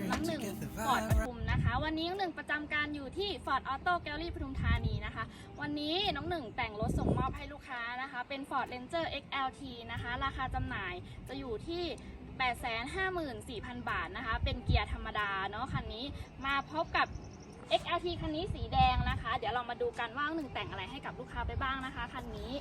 นึ่งฟอร์ดปทุมนะคะ วันนี้น้องหนึ่งประจำการอยู่ที่ฟอร์ดออโต้แกลลี่ปทุมธานีนะคะ วันนี้น้องหนึ่งแต่งรถส่งมอบให้ลูกค้านะคะ เป็น Ford Ranger XLT นะคะ ราคาจำหน่ายจะอยู่ที่854,000 บาทนะคะ เป็นเกียร์ธรรมดาเนาะคันนี้มาพบกับ XLT คันนี้สีแดงนะคะ เดี๋ยวเรามาดูกันว่าหนึ่งแต่งอะไรให้กับลูกค้าไปบ้างนะคะคันนี้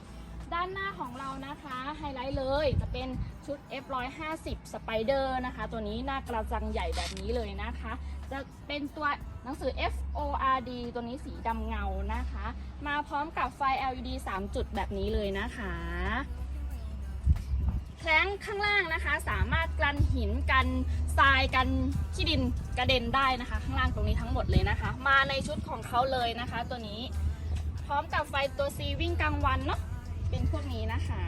ด้านหน้าของเรานะคะไฮไลท์เลยจะเป็นชุด F150 Spider นะคะ ตัวนี้หน้ากระจังใหญ่แบบนี้เลยนะคะ จะเป็นตัวหนังสือ FORD ตัวนี้สีดำเงานะคะ มาพร้อมกับไฟ LED 3 จุดแบบนี้เลยนะคะแคล้งข้างล่างนะคะ สามารถกันหินกันทรายกันขี้ดินกระเด็นได้นะคะ ข้างล่างตรงนี้ทั้งหมดเลยนะคะ มาในชุดของเขาเลยนะคะ ตัวนี้ พร้อมกับไฟตัว C วิ่งกลางวันเนาะ เป็นพวกนี้นะคะ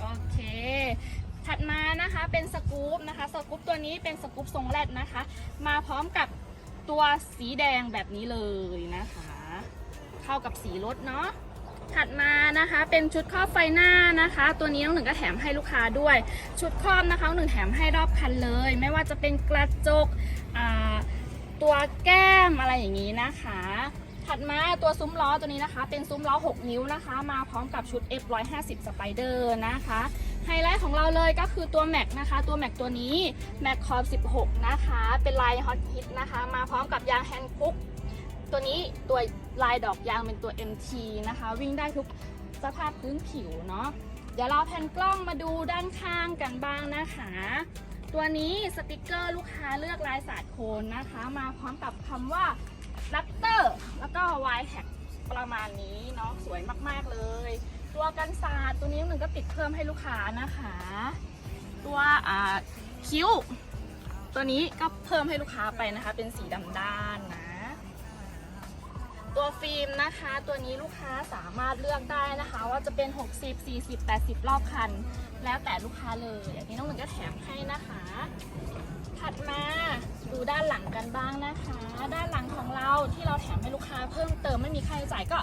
โอเค ถัดมานะคะเป็นสกู๊ปนะคะ สกู๊ปตัวนี้เป็นสกู๊ปทรงแรดนะคะ มาพร้อมกับตัวสีแดงแบบนี้เลยนะคะ เข้ากับสีรถเนาะถัดมานะคะเป็นชุดครอบไฟหน้านะคะ ตัวนี้น้องหนึ่งก็แถมให้ลูกค้าด้วย ชุดครอบนะคะหนึ่งแถมให้รอบคันเลย ไม่ว่าจะเป็นกระจกตัวแก้มอะไรอย่างนี้นะคะ ถัดมาตัวซุ้มล้อตัวนี้นะคะ เป็นซุ้มล้อ 6 นิ้วนะคะ มาพร้อมกับชุด F150 Spider นะคะ ไฮไลท์ของเราเลยก็คือตัวแม็กนะคะ ตัวแม็กตัวนี้แม็กคอร์16 นะคะ เป็นลายฮอตฮิตนะคะ มาพร้อมกับยางแฮนด์คุกตัวนี้ตัวลายดอกยางเป็นตัว MT นะคะ วิ่งได้ทุกสภาพพื้นผิวเนาะเดี๋ยวเราแผ่นกล้องมาดูด้านข้างกันบ้างนะคะ ตัวนี้สติกเกอร์ลูกค้าเลือกลายสาดโคนนะคะ มาพร้อมกับคำว่า ลัตเตอร์แล้วก็ Y แท็กประมาณนี้เนาะสวยมากๆเลย ตัวกันศาสตร์ตัวนี้หนึ่งก็ติดเพิ่มให้ลูกค้านะคะ ตัวอ่าคิ้ว ตัวนี้ก็เพิ่มให้ลูกค้าไปนะคะ เป็นสีดำด้านนะ ตัวฟิล์มนะคะ ตัวนี้ลูกค้าสามารถเลือกได้นะคะ ว่าจะเป็น 60 40 80 รอบคัน แล้วแต่ลูกค้าเลย อันนี้น้องหนึ่งก็แถมให้นะคะ ถัดมาดูด้านหลังกันบ้างนะคะ ด้านหลังของเราที่เราแถมให้ลูกค้าเพิ่มเติมไม่มีค่าใช้จ่ายก็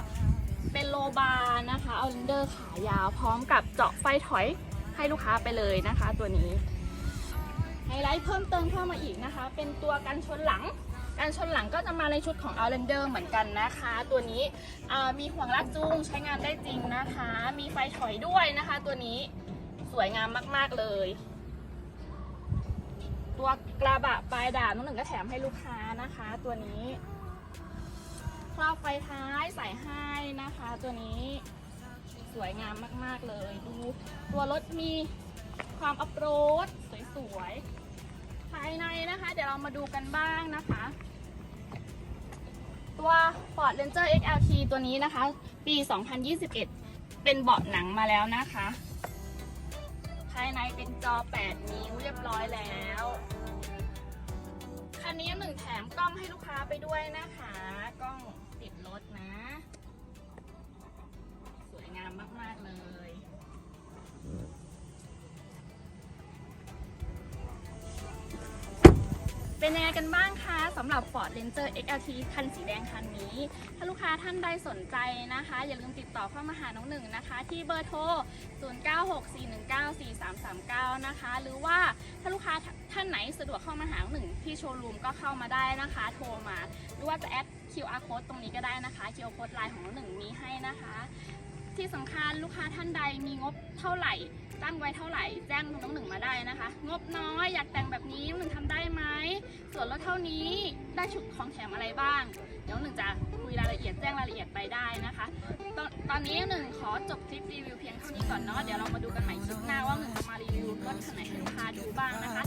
เป็นโลบาร์นะคะเอาลินเดอร์ขายาวพร้อมกับเจาะไฟถอยให้ลูกค้าไปเลยนะคะ ตัวนี้ไฮไลท์เพิ่มเติมเข้ามาอีกนะคะ เป็นตัวกันชนหลัง การชนหลังก็จะมาในชุดของ Outlander เหมือนกันนะคะ ตัวนี้มีห่วงลากจูงใช้งานได้จริงนะคะ มีไฟถอยด้วยนะคะ ตัวนี้สวยงามมาก ๆ เลย ตัวกระบะปลายดาบน้องหนึ่งก็แถมให้ลูกค้านะคะ ตัวนี้ครอบไฟท้ายใส่ให้นะคะ ตัวนี้สวยงามมาก ๆ เลย ดูตัวรถมีความอัปโรดสวยๆ ภายในนะคะ เดี๋ยวเรามาดูกันบ้างนะคะ ตัว Ford Ranger XLT ตัวนี้นะคะ ปี 2021 เป็นเบาะหนังมาแล้วนะคะ ภายในเป็นจอ 8 นิ้วเรียบร้อยแล้ว คันนี้หนึ่งแถมกล้องให้ลูกค้าไปด้วยนะคะ กล้องติดรถนะ เป็นยังไงกันบ้างคะสำหรับ Ford Ranger XLT คันสีแดงคันนี้ ถ้าลูกค้าท่านใดสนใจนะคะ อย่าลืมติดต่อเข้ามาหาน้องหนึ่งนะคะ ที่เบอร์โทร 0964194339 นะคะ หรือว่าถ้าลูกค้าท่านไหนสะดวกเข้ามาหาหนึ่งที่โชว์รูมก็เข้ามาได้นะคะ โทรมา หรือว่าจะแอด QR code ตรงนี้ก็ได้นะคะ QR code ไลน์ของหนึ่งมีให้นะคะ ที่สำคัญลูกค้าท่านใดมีงบเท่าไหร่ตั้งไว้เท่าไหร่แจ้งน้องหนึ่งมาได้นะคะ งบน้อยอยากแต่งแบบนี้หนึ่งทำได้ ส่วนลดเท่านี้ได้ชุดของแถมอะไรบ้าง เดี๋ยวหนึ่งจะคุยรายละเอียดแจ้งรายละเอียดไปได้นะคะ ตอนตอนนี้หนึ่งขอจบคลิปรีวิวเพียงเท่านี้ก่อนเนาะเดี๋ยวเรามาดูกันใหม่คลิปหน้าว่าหนึ่งจะมารีวิวรถคันไหนให้ลูกค้าดูบ้างนะคะ